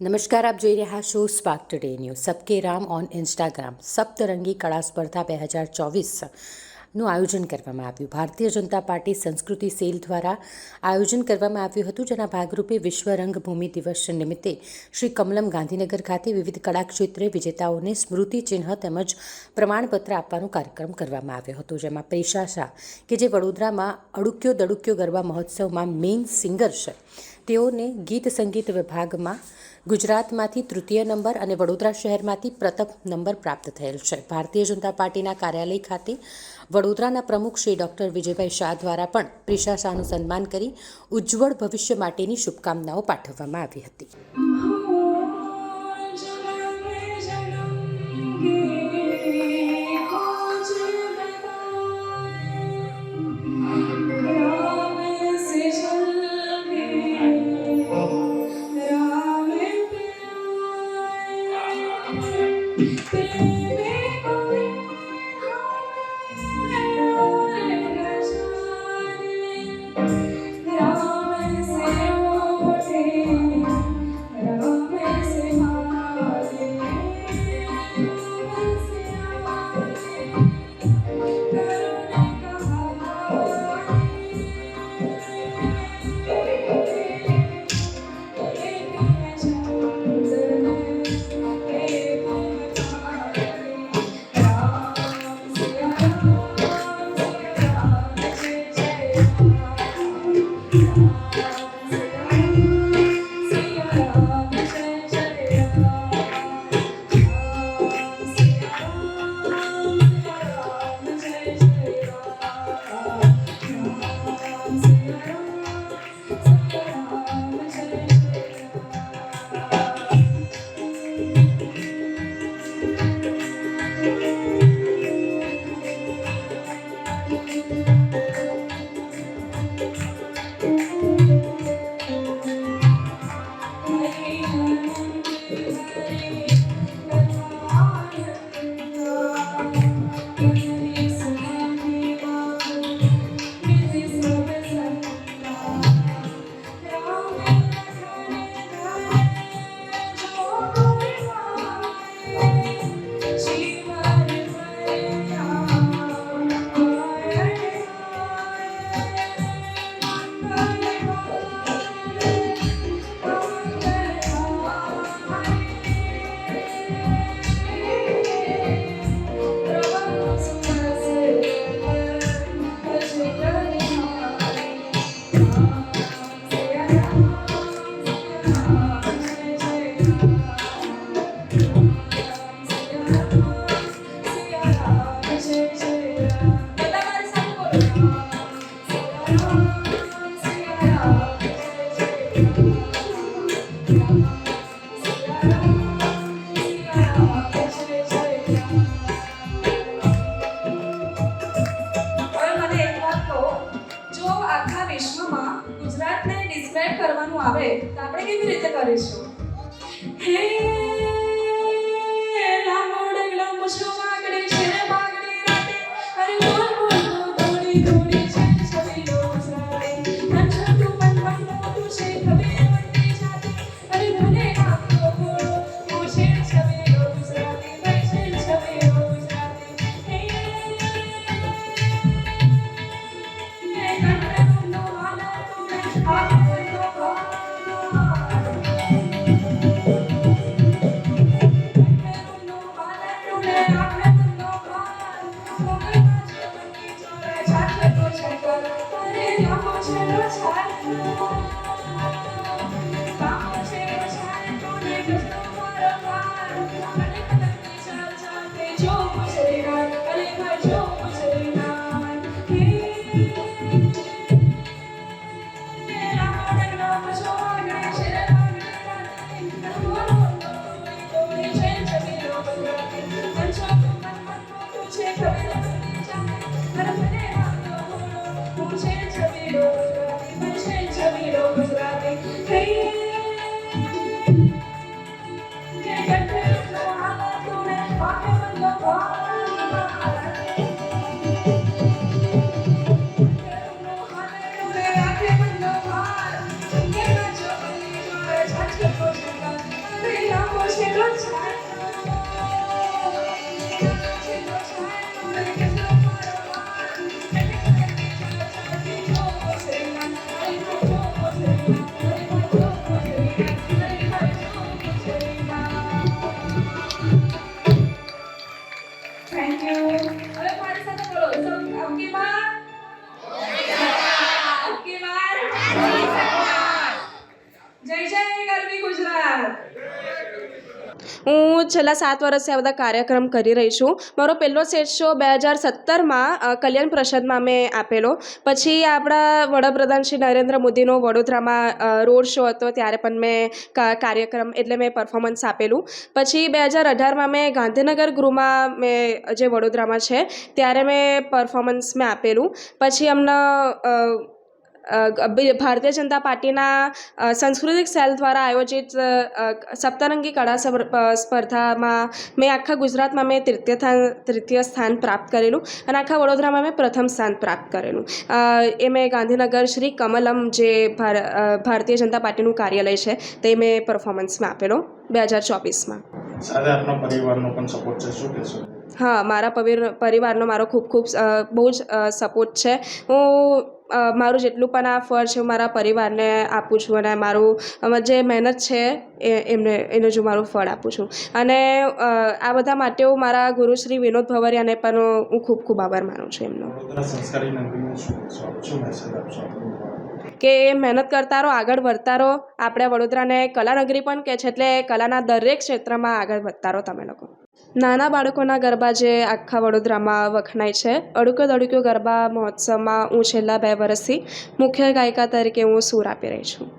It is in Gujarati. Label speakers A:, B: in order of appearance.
A: નમસ્કાર, આપ જોઈ રહ્યા છો સ્પાર્ક ટુડે ન્યૂઝ સબકે રામ ઓન ઇન્સ્ટાગ્રામ સપ્તરંગી કળા સ્પર્ધા બે હજાર ચોવીસનું આયોજન કરવામાં આવ્યું. ભારતીય જનતા પાર્ટી સંસ્કૃતિ સેલ દ્વારા આયોજન કરવામાં આવ્યું હતું, જેના ભાગરૂપે વિશ્વ રંગભૂમિ દિવસ નિમિત્તે શ્રી કમલમ ગાંધીનગર ખાતે વિવિધ કળા ક્ષેત્રે વિજેતાઓને સ્મૃતિ ચિહ્ન તેમજ પ્રમાણપત્ર આપવાનો કાર્યક્રમ કરવામાં આવ્યો હતો. જેમાં પ્રેશા શાહ કે જે વડોદરામાં અડુક્યો દડુક્યો ગરબા મહોત્સવમાં મેઇન સિંગર છે તેઓને ગીત સંગીત વિભાગમાં ગુજરાતમાંથી તૃતીય નંબર અને વડોદરા શહેરમાંથી પ્રથમ નંબર પ્રાપ્ત થયેલ છે. ભારતીય જનતા પાર્ટીના કાર્યાલય ખાતે વડોદરાના પ્રમુખ શ્રી ડૉક્ટર વિજયભાઈ શાહ દ્વારા પણ પ્રિશા શાહનું સન્માન કરી ઉજ્જવળ ભવિષ્ય માટેની શુભકામનાઓ પાઠવવામાં આવી હતી.
B: આવે તો આપણે કેવી રીતે કરીશું? હે Thank you. હું
C: છેલ્લા સાત વર્ષથી આ બધા કાર્યક્રમ કરી રહી છું. મારો પહેલો સેટ શો બે હજાર સત્તરમાં કલ્યાણ પ્રસાદમાં મેં આપેલો. પછી આપણા વડાપ્રધાન શ્રી નરેન્દ્ર મોદીનો વડોદરામાં રોડ શો હતો, ત્યારે પણ મેં કાર્યક્રમ એટલે મેં પરફોર્મન્સ આપેલું. પછી બે હજાર અઢારમાં મેં ગાંધીનગર ગૃહમાં મેં, જે વડોદરામાં છે, ત્યારે મેં પરફોર્મન્સ મેં આપેલું. પછી અમને ભારતીય જનતા પાર્ટીના સાંસ્કૃતિક સેલ દ્વારા આયોજિત સપ્તરંગી કળા સ્પર- સ્પર્ધામાં મેં આખા ગુજરાતમાં મેં તૃતીય સ્થાન તૃતીય સ્થાન પ્રાપ્ત કરેલું અને આખા વડોદરામાં મેં પ્રથમ સ્થાન પ્રાપ્ત કરેલું. એ મેં ગાંધીનગર શ્રી કમલમ જે ભાર ભારતીય જનતા પાર્ટીનું કાર્યાલય છે તે મેં પરફોર્મન્સમાં આપેલો બે હજાર ચોવીસમાં.
D: પરિવારનો પણ સપોર્ટ છે શું કહેશો?
C: હા મારા પવિર પરિવારનો મારો ખૂબ ખૂબ બહુ જ સપોર્ટ છે. હું મારું જેટલું પણ આ ફળ છે હું મારા પરિવારને આપું છું અને મારું જે મહેનત છે એ એમને એનું જ હું મારું ફળ આપું છું. અને આ બધા માટે હું મારા ગુરુશ્રી વિનોદ ભવરિયાને પણ હું ખૂબ ખૂબ આભાર માનું છું એમનો.
D: કે?
C: કે મહેનત કરતા રહો આગળ વધતા રહો આપણે વડોદરાને કલાનગરી પણ કહે છે એટલે કલાના દરેક ક્ષેત્રમાં આગળ વધતા રહો તમે લોકો. નાના બાળકોના ગરબા જે આખા વડોદરામાં વખણાય છે. અડુક્યો દડુક્યો ગરબા મહોત્સવમાં હું છેલ્લા બે વર્ષથી મુખ્ય ગાયિકા તરીકે હું સૂર આપી રહી છું.